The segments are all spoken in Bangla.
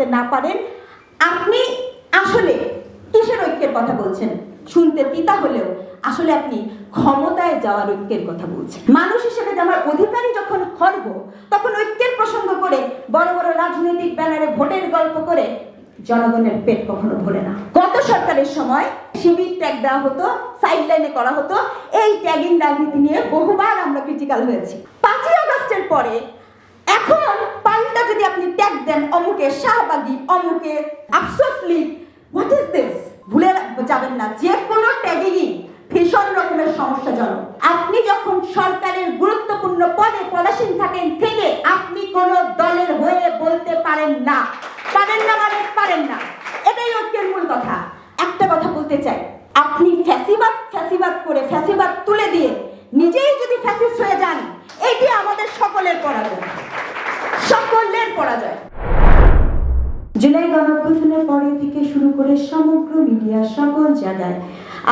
করতে না পারেন, আপনি আসলে কিসের ঐক্যের কথা বলছেন? শুনতে তিতা হলেও আসলে আপনি ক্ষমতায় যাওয়ার ঐক্যের কথা বলছেন। মানুষ হিসেবে আমার অধিকারী যখন খর্ব তখন ঐক্যের প্রসঙ্গ করে বড় বড় রাজনৈতিক ব্যানারে ভোটের গল্প করে জনগণের পেট কখনো ভরে না। গত সরকারের সময় শিবির ট্যাগ দেওয়া হতো সাইড লাইনে করা হতো, এই ট্যাগিং রাজনীতি নিয়ে বহুবার আমরা ক্রিটিক্যাল হয়েছি। পাঁচই আগস্টের পরে এখন পাল্টা যদি আপনি ট্যাগ দেন অমুকে শাহবাগী, অমুকে আফসোস লীগ হোয়াট ইজ দিস ভুলে যাবেন না, যে কোনো ট্যাগিংই ভীষণ রকমের সমস্যাজনক। আপনি যখন সরকারের গুরুত্বপূর্ণ পদে পদাসীন থাকেন থেকে আপনি কোন দলের হয়ে বলতে পারেন না। পারেন না মানে পারেন না। এটাই ঐক্যের মূল কথা। একটা কথা বলতে চাই। আপনি ফ্যাসিবাদ ফ্যাসিবাদ করে ফ্যাসিবাদ তুলে দিয়ে নিজেই যদি ফ্যাসিস্ট হয়ে যান এটি আমাদের সকলের পরাজয় সকলের পরাজয় জুলাই গণঅভ্যুত্থানের পরে থেকে শুরু করে সমগ্র মিডিয়া সকল জায়গায়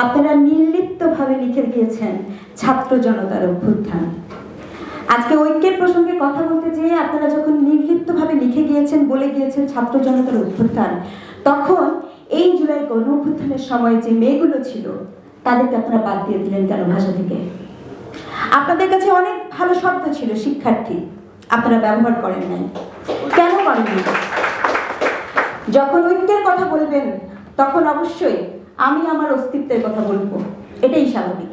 আপনারা নির্লিপ্তভাবে লিখে গিয়েছেন ছাত্র জনতার অভ্যুত্থান। আজকে ঐক্যের প্রসঙ্গে কথা বলতে যেয়ে আপনারা যখন নির্লিপ্তভাবে লিখে গিয়েছেন, বলে গিয়েছেন ছাত্র জনতার অভ্যুত্থান, তখন এই জুলাই গণ অভ্যুত্থানের সময় যে মেয়েগুলো ছিল, তাদেরকে আপনারা বাদ দিয়ে দিলেন কেন ভাষা থেকে? আপনাদের কাছে অনেক ভালো শব্দ ছিল, শিক্ষার্থী। আপনারা ব্যবহার করেন নাই। কেন করেননি? যখন ঐক্যের কথা বলবেন, তখন অবশ্যই আমি আমার অস্তিত্বের কথা বলব। এটাই স্বাভাবিক।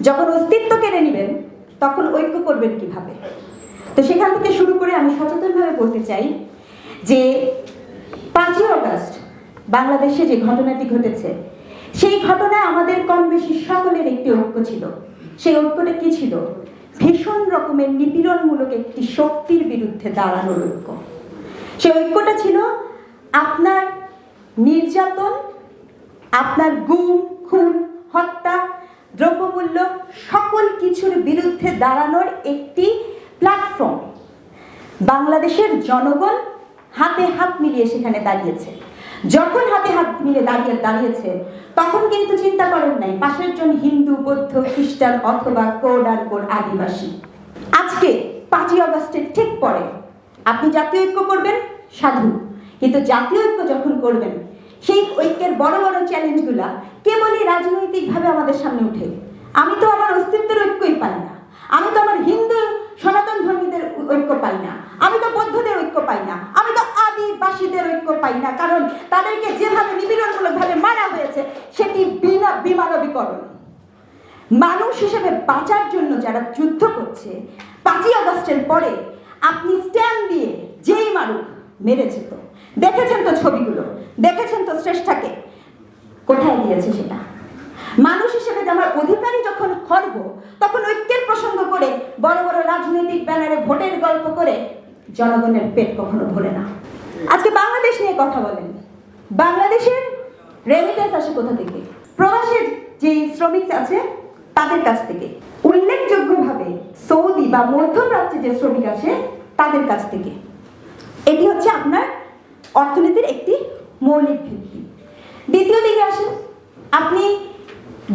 যখন অস্তিত্ব কেড়ে নেবেন, তখন ঐক্য করবেন কীভাবে? তো সেখান থেকে শুরু করে আমি সচেতনভাবে বলতে চাই যে, পাঁচই অগস্ট, বাংলাদেশে যে ঘটনাটি ঘটেছে, সেই ঘটনায় আমাদের কম বেশি সকলের একটি ঐক্য ছিল। সেই ঐক্যটা কি ছিল? ভীষণ রকমের নিপীড়নমূলক একটি শক্তির বিরুদ্ধে দাঁড়ানোর ঐক্য। সেই ঐক্যটা ছিল আপনার নির্যাতন, আপনার গুম, খুন, হত্যা, দ্রব্যমূল্য সকল কিছুর বিরুদ্ধে দাঁড়ানোর একটি প্ল্যাটফর্ম বাংলাদেশের জনগণ হাতে হাত মিলিয়ে সেখানে দাঁড়িয়েছে। যখন হাতে হাত মিলিয়ে দাঁড়িয়ে দাঁড়িয়েছে, তখন কিন্তু চিন্তা করেন নাই, পাশের জন হিন্দু, বৌদ্ধ, খ্রিস্টান অথবা কোড আর কোড আদিবাসী। আজকে পাঁচই অগস্টের ঠিক পরে আপনি জাতীয় ঐক্য করবেন, সাধু। কিন্তু জাতীয় ঐক্য যখন করবেন, সেই ঐক্যের বড় বড় চ্যালেঞ্জগুলা কেবলই রাজনৈতিকভাবে আমাদের সামনে উঠে। আমি তো আমার অস্তিত্বের ঐক্যই পাই না। আমি তো আমার হিন্দু সনাতন ধর্মীদের ঐক্য পাই না। আমি তো বৌদ্ধদের ঐক্য পাই না। আমি তো আদিবাসীদের ঐক্য পাই না। কারণ তাদেরকে যেভাবে নিপীড়নমূলকভাবে মারা হয়েছে, সেটি বিনা বিমানবীকরণ। মানুষ হিসেবে বাঁচার জন্য যারা যুদ্ধ করছে, পাঁচই আগস্টের পরে আপনি স্ট্যান্ড দিয়ে যেই মারুক মেরেছে তো দেখেছেন তো ছবিগুলো? দেখেছেন তো শ্রেষ্ঠাকে কোথায় গিয়েছে সেটা? মানুষ হিসেবে আমার অধিকারী যখন খর্ব তখন ঐক্যের প্রসঙ্গ করে, বড় বড় রাজনৈতিক ব্যানারে ভোটের গল্প করে, জনগণের পেট কখনো ভরে না। আজকে বাংলাদেশ নিয়ে কথা বলেন। বাংলাদেশের রেমিটেন্স আসে কোথা থেকে? প্রবাসের যে শ্রমিক আছে, তাদের কাছ থেকে। উল্লেখযোগ্যভাবে সৌদি বা মধ্যপ্রাচ্যে যে শ্রমিক আছে, তাদের কাছ থেকে। এটি হচ্ছে আপনার অর্থনীতির একটি মৌলিক ভিত্তি। দ্বিতীয় দিকে আসেন। আপনি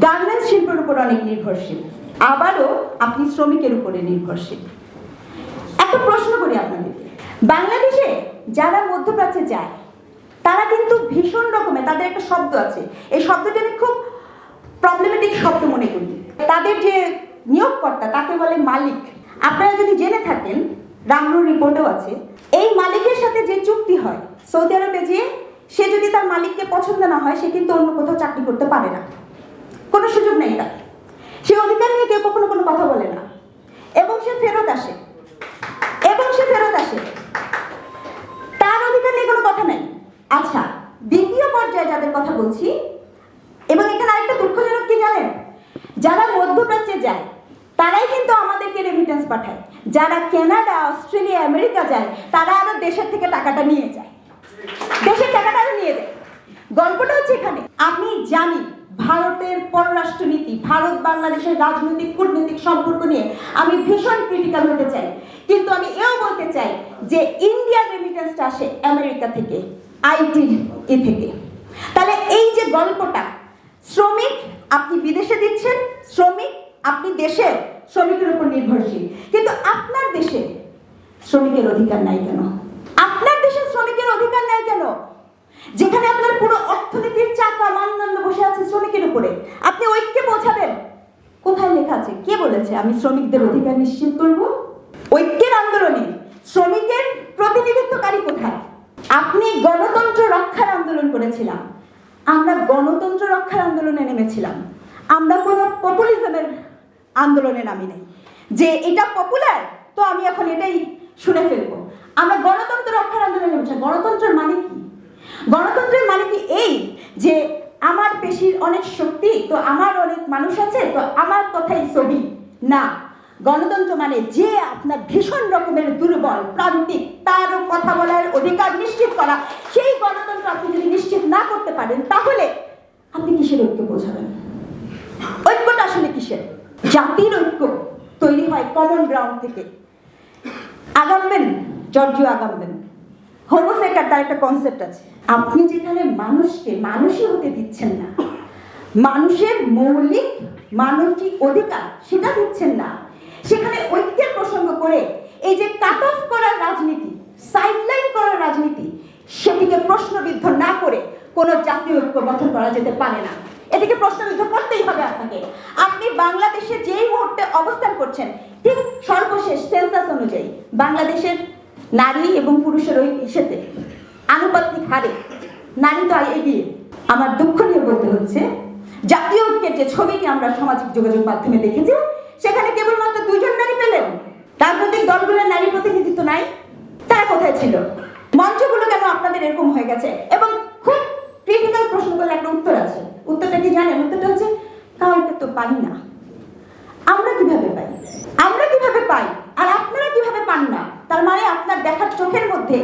গার্মেন্টস শিল্পের উপর অনেক নির্ভরশীল। আবারও আপনি শ্রমিকের উপরে নির্ভরশীল। একটা প্রশ্ন করি আপনাদেরকে। বাংলাদেশে যারা মধ্যপ্রাচ্যে যায়, তারা কিন্তু ভীষণ রকমের, তাদের একটা শব্দ আছে। এই শব্দটি আমি খুব প্রবলেমেটিক শব্দ মনে করি। তাদের যে নিয়োগকর্তা, তাকে বলে মালিক। আপনারা যদি জেনে থাকেন রামরুর রিপোর্টেও আছে। এই মালিকের সাথে যে চুক্তি হয়, সৌদি আরবে যে সে যদি তার মালিককে পছন্দ না হয়, সে কিন্তু অন্য কোথাও চাকরি করতে পারে না। কোনো সুযোগ নেই তার। সে অধিকার নিয়ে কেউ কখনো কোনো কথা বলে না। এবং সে ফেরত আসে। আমেরিকা যায়, তারা আরও দেশের থেকে টাকাটা নিয়ে যায়। দেশের টাকাটা আরও নিয়ে যায়। গল্পটা হচ্ছে এখানে। আমি জানি ভারতের পররাষ্ট্রনীতি, ভারত, বাংলাদেশের রাজনৈতিক, কূটনৈতিক সম্পর্ক নিয়ে আমি ভীষণ ক্রিটিক্যাল হতে চাই। কিন্তু আমি এও বলতে চাই যে ইন্ডিয়ার রেমিটেন্সটা আসে আমেরিকা থেকে আইটি এ থেকে। তাহলে এই যে গল্পটা, শ্রমিক আপনি বিদেশে দিচ্ছেন, শ্রমিক আপনি দেশের শ্রমিকের উপর নির্ভরশীল। কিন্তু আপনার দেশে শ্রমিকের অধিকার নাই কেন? আপনার দেশের শ্রমিকের অধিকার নাই কেন? যেখানে আপনার পুরো অর্থনীতির চাকা মানদণ্ড বসে আছে শ্রমিকের উপরে। আপনি ঐক্যে পৌঁছাবেন কোথায় লেখা আছে? কে বলেছে? আমি শ্রমিকদের অধিকার নিশ্চিত করব। ঐক্যের আন্দোলনে শ্রমিকের প্রতিনিধিত্বকারী কোথায়? আপনি গণতন্ত্র রক্ষার আন্দোলন করেছিলাম। আমরা গণতন্ত্র রক্ষার আন্দোলনে নেমেছিলাম। আমরা কোনো পপুলিজমের আন্দোলনে নামি নাই যে এটা পপুলার তো আমি এখন এটাই শুনে ফেলব। আমরা গণতন্ত্র রক্ষার আন্দোলনে নেমেছি গণতন্ত্রের মানে কি? গণতন্ত্রের মানে কি এই যে আমার পেশির অনেক শক্তি, তো আমার অনেক মানুষ আছে, তো আমার কথাই সহি না, গণতন্ত্র মানে যে আপনার ভীষণ রকমের দুর্বল, প্রান্তিক তারও কথা বলার অধিকার নিশ্চিত করা। সেই গণতন্ত্র আপনি যদি নিশ্চিত না করতে পারেন, তাহলে আপনি কিসের ঐক্য বোঝাবেন? ঐক্যটা আসলে কিসের? জাতির ঐক্য তৈরি হয় কমন গ্রাউন্ড থেকে। আগামবেন, জর্জিও আগামবেন। হোমোসেকার তার একটা কনসেপ্ট আছে। আপনি যেখানে মানুষকে, মানুষই হতে দিচ্ছেন না, মানুষের মৌলিক, মানবিক অধিকার সেটা দিচ্ছেন না। সেখানে ঐক্যের প্রসঙ্গ করে এই যে কাট অফ করার রাজনীতি সাইডলাইন করার রাজনীতি, সেটিকে প্রশ্নবিদ্ধ না করে কোনো জাতীয় ঐক্য গঠন করা যেতে পারে না। এটিকে প্রশ্নবিদ্ধ করতেই হবে আপনাকে। আপনি বাংলাদেশে যেই মুহূর্তে অবস্থান করছেন ঠিক সর্বশেষ সেন্সাস অনুযায়ী বাংলাদেশের নারী এবং পুরুষের ওই ইসেতে আনুপাতিক হারে নারী তো এগিয়ে। আমার দুঃখ নিয়ে বলতে হচ্ছে, জাতীয় ঐক্যের যে ছবিটি আমরা সামাজিক যোগাযোগ মাধ্যমে দেখেছি, সেখানে কেবলমাত্র দুজন নারী পেলেন। রাজনৈতিক দলগুলোর নারী প্রতিনিধিত্ব নাই, তারা কোথায় ছিল? মঞ্চগুলো কেন আপনাদের এরকম হয়ে গেছে? এবং খুব ক্রিটিক্যাল প্রশ্ন করলে একটা উত্তর আছে। উত্তরটা কি জানেন? উত্তরটা হচ্ছে, কাউকে তো পাই না। আমরা কীভাবে পাই? আমরা কীভাবে পাই? আর আপনারা কীভাবে পান না? তার মানে আপনার দেখার চোখের মধ্যে,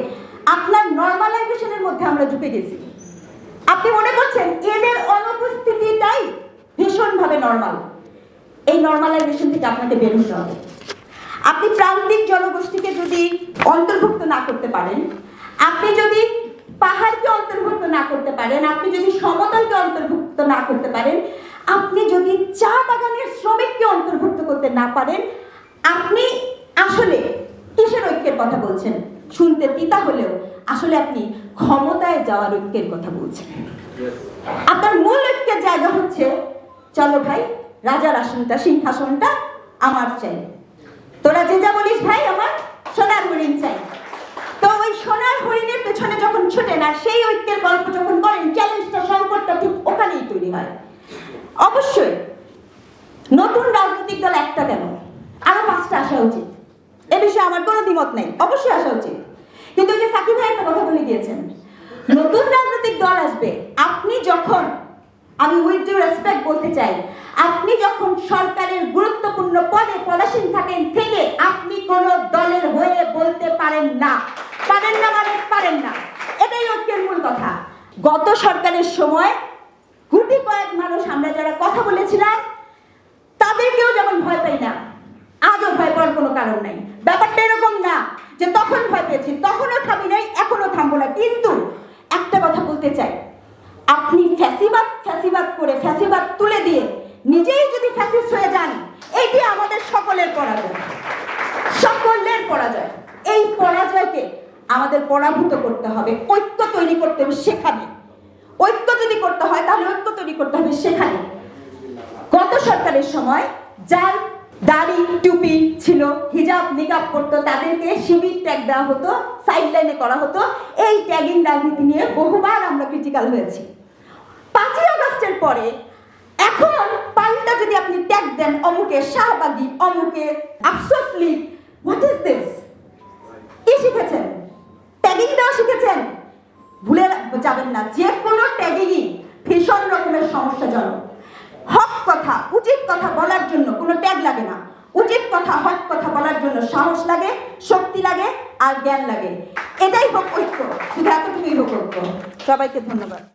আপনার নর্মালাইজেশনের মধ্যে আমরা ঢুকে গেছি। আপনি মনে করছেন এদের অনুপস্থিতিটাই ভীষণভাবে নর্মাল এই নর্মালাইজেশন থেকে আপনাকে বের হতে হবে। আপনি প্রান্তিক জনগোষ্ঠীকে যদি অন্তর্ভুক্ত না করতে পারেন, আপনি যদি পাহাড়কে অন্তর্ভুক্ত না করতে পারেন, আপনি যদি সমতলকে অন্তর্ভুক্ত না করতে পারেন আপনি যদি চা বাগানের শ্রমিককে অন্তর্ভুক্ত করতে না পারেন, আপনি আসলে কিসের ঐক্যের কথা বলছেন? শুনতে তিতা হলেও আসলে আপনি ক্ষমতায় যাওয়ার ঐক্যের কথা বলছেন। আপনার মূল ঐক্যের জায়গা হচ্ছে, চলো ভাই, রাজার আসনটা, সিংহাসনটা আমার চাই। তোরা যে যা বলিস ভাই, আমার সোনার হরিণ চাই। তো ওই সোনার হরিণের পেছনে যখন ছুটে না সেই ঐক্যের গল্প যখন করেন চ্যালেঞ্জটা সংকটটা ঠিক ওখানেই তৈরি হয়। অবশ্যই। নতুন রাজনৈতিক দল একটা কেন? আরও পাঁচটা আসা উচিত। এ বিষয়ে আমার কোনো দ্বিমত নেই। অবশ্যই আসা উচিত। কিন্তু যে সাকিব ভাই একটা কথা বলে দিয়েছেন নতুন রাজনৈতিক দল আসবে, আপনি যখন, আমি উইথ ইউ রেসপেক্ট বলতে চাই, আপনি যখন সরকারের গুরুত্বপূর্ণ পদে পদাসীন থাকেন থেকে আপনি কোন দলের হয়ে বলতে পারেন না। পারেন না মানে পারেন না। এটাই ঐক্যের মূল কথা। গত সরকারের সময় গুটি কয়েক মানুষ আমরা যারা কথা বলেছিলাম, তাদেরকেও যেমন ভয় পাই না, আজও ভয় পাওয়ার কোনো কারণ নাই। ব্যাপারটা এরকম না যে তখন ভয় পেয়েছি, তখনও থামি নাই এখনও থামবো না। কিন্তু একটা কথা বলতে চাই, আপনি ফ্যাসিবাদ ফ্যাসিবাদ করে ফ্যাসিবাদ তুলে দিয়ে নিজেই যদি ফ্যাসিস্ট হয়ে যান, এটি আমাদের সকলের পরাজয়। সকলের পরাজয়। এই পরাজয়কে আমাদের পরাভূত করতে হবে, ঐক্য তৈরি করতে হবে সেখানে ঐক্য যদি করতে হয়, তাহলে ঐক্য তৈরি করতে হবে সেখানে। গত সরকারের সময় যার দাড়ি, টুপি ছিল, হিজাব, নিকাব করতো, তাদেরকে শিবির ট্যাগ দেওয়া হতো সাইডলাইনে করা হতো। এই ট্যাগিং রাজনীতি নিয়ে বহুবার আমরা ক্রিটিক্যাল হয়েছি। পাঁচই আগস্টের পরে এখন পাল্টা যদি আপনি ট্যাগ দেন অমুকে শাহবাগী, অমুকে আফসোস লীগ হোয়াট ইজ দিস কি শিখেছেন? ট্যাগিং দেওয়া শিখেছেন? যাবেন না, যে কোনো ট্যাগিংই ভীষণ রকমের সমস্যাজনক। হক কথা, উচিত কথা বলার জন্য কোনো ট্যাগ লাগে না। উচিত কথা, হক কথা বলার জন্য সাহস লাগে, শক্তি লাগে আর জ্ঞান লাগে। এটাই হোক ঐক্য, শুধু এতটুকুই হোক ঐক্য। সবাইকে ধন্যবাদ।